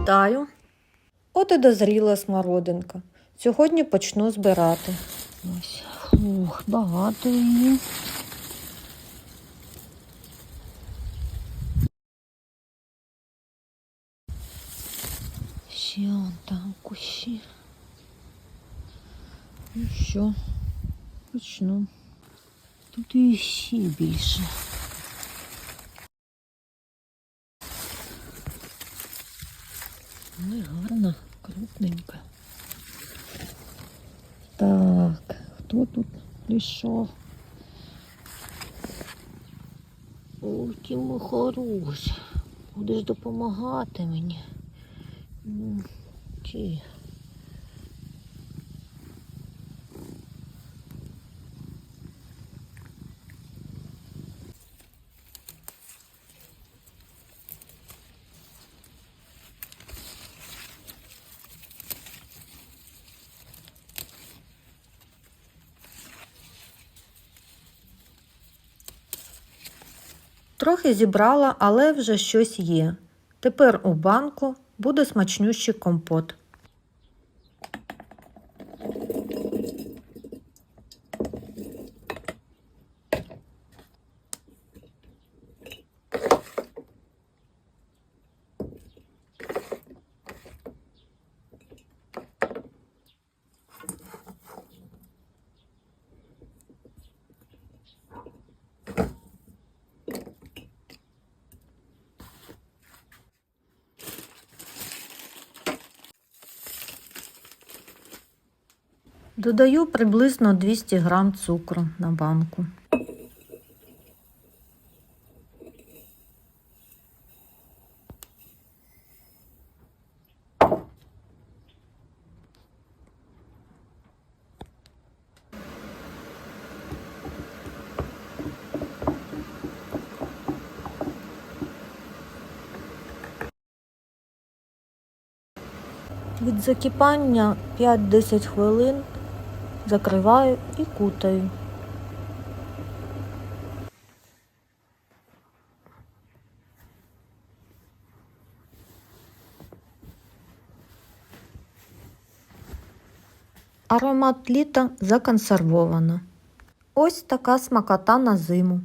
Вітаю! От і дозріла смородинка. Сьогодні почну збирати. Ось, фух, багато її. Ще он там кущі. Ну що, почну. Тут і ще більше. Ну і гарна, крупненька. Так, хто тут прийшов? Ой, Тімо хорош. Будеш допомагати мені. Ну, Чи? Трохи зібрала, але вже щось є. Тепер у банку буде смачнющий компот. Додаю приблизно 200 грам цукру на банку. Від закипання 5-10 хвилин закриваю і кутаю. Аромат літа законсервовано. Ось така смакота на зиму.